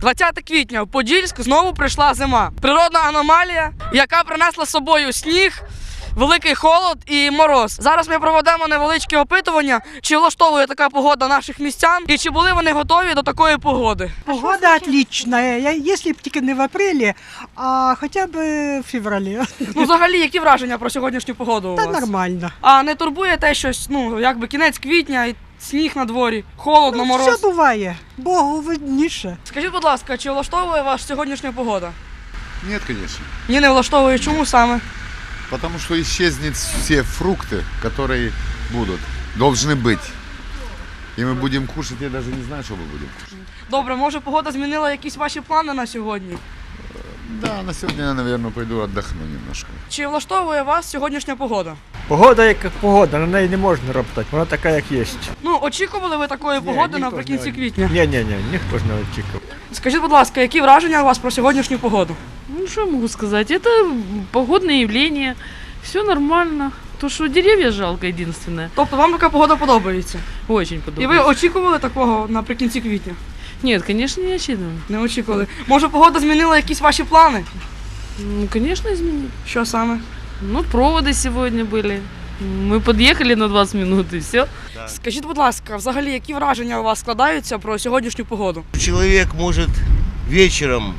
20 квітня в Подільськ знову прийшла зима. Природна аномалія, яка принесла з собою сніг, великий холод і мороз. Зараз ми проведемо невеличке опитування, чи влаштовує така погода наших містян, і чи були вони готові до такої погоди. Погода отличная, Я- если б тільки не в апреле, а хотя бы в феврале. Ну, взагалі, які враження про сьогоднішню погоду у Та вас? нормально. А не турбує те щось, ну якби кінець квітня і сніг на дворі, холодно, Ну, мороз. все буває. Богу видніше. Скажіть, будь ласка, чи влаштовує вас сьогоднішня погода? Нет, конечно. Ні, не влаштовує. Чому саме? Потому что исчезнет все фрукты, которые будут, должны быть. И мы будем кушать, я даже не знаю, что мы будем кушать. Добре, може погода змінила якісь ваші плани на сьогодні? Да, на сегодня я, наверное, пойду отдохну немножко. Чи влаштовує вас сьогоднішня погода? Погода як погода, на неї не можна роптати, вона така, як є. Ну, очікували ви такої погоди наприкінці квітня? Ні, ні, ні, ніхто ж не очікував. Скажіть, будь ласка, які враження у вас про сьогоднішню погоду? Ну, что я могу сказать? Это погодное явление. Все нормально. То, что деревья жалко единственное. Тобто вам така погода подобається? Очень І ви очікували такого наприкінці квітня? Нет, конечно, не очевидно. Не очікували. Може, погода змінила якісь ваші плани? Ну, конечно, изменить. Що саме? Ну, проводы сегодня были. Мы подъехали на 20 минут и все. Скажіть, будь ласка, взагалі, які враження у вас складаються про сьогоднішню погоду? Человек может вечером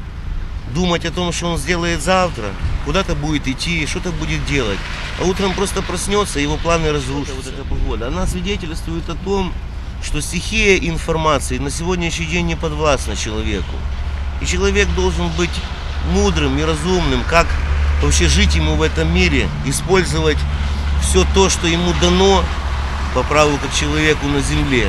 думать о том, что он сделает завтра, куда-то будет идти, что-то будет делать. А утром просто проснется, его планы разрушатся. Вот эта погода, она свидетельствует о том, что стихия информации на сегодняшний день не подвластна человеку. И человек должен быть мудрым и разумным, как вообще жить ему в этом мире, использовать все то, что ему дано по праву как человеку на земле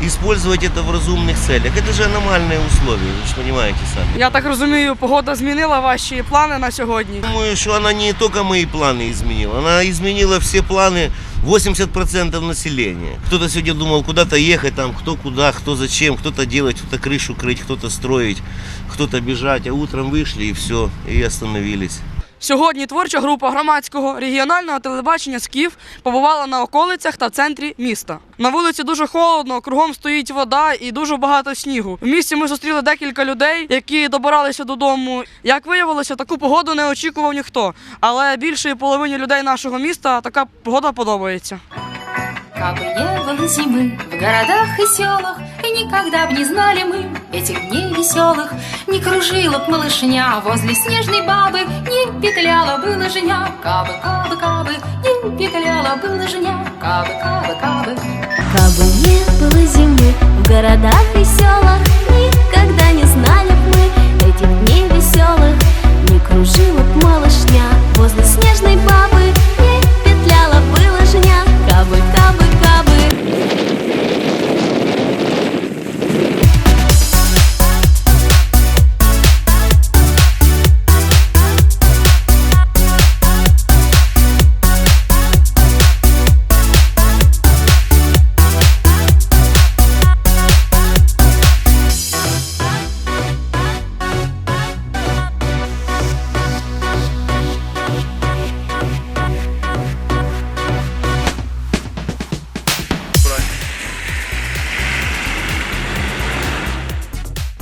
использовать это в разумных целях. Это же аномальные условия, вы же понимаете сами. Я так розумію, погода змінила ваші плани на сьогодні. Думаю, что она не только мои планы изменила, она изменила все планы 80% населения. Кто-то сегодня думал куда-то ехать, там, кто куда, кто зачем, кто-то делать, кто-то крышу крыть, кто-то строить, кто-то бежать, а утром вышли и все, и остановились. Сьогодні творча група громадського регіонального телебачення Скіф побувала на околицях та в центрі міста. На вулиці дуже холодно, кругом стоїть вода і дуже багато снігу. В місті ми зустріли декілька людей, які добиралися додому. Як виявилося, таку погоду не очікував ніхто. Але більшої половині людей нашого міста така погода подобається. Кабы не было зимы в городах и селах, И никогда б не знали мы этих дней веселых, Не кружила б малышня. Возле снежной бабы, Не петляла бы лыжня, кабы, кабы, кабы, Не петляла бы лыжня, кабы, кабы, кабы. Кабы не было зимы в городах и селах, Никогда не знали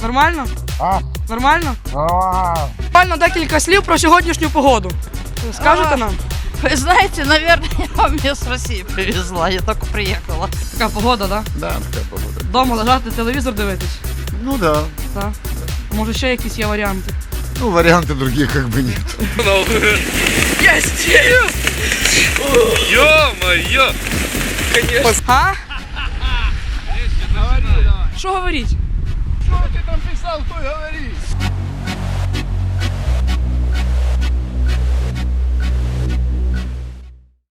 Нормально? Нормально? Нормально декілька слів про сьогоднішню погоду. Скажете нам? Вы знаете, наверное, я вам ее с России привезла. Я только приехала. Така погода, так? Да, такая погода. Дома лежати, телевізор дивитись. Ну да. Так. Може ще якісь є варіанти. Ну, варианты других как бы нет. Ё-моё! А? Що говоріть? Что ты там писал, то говори.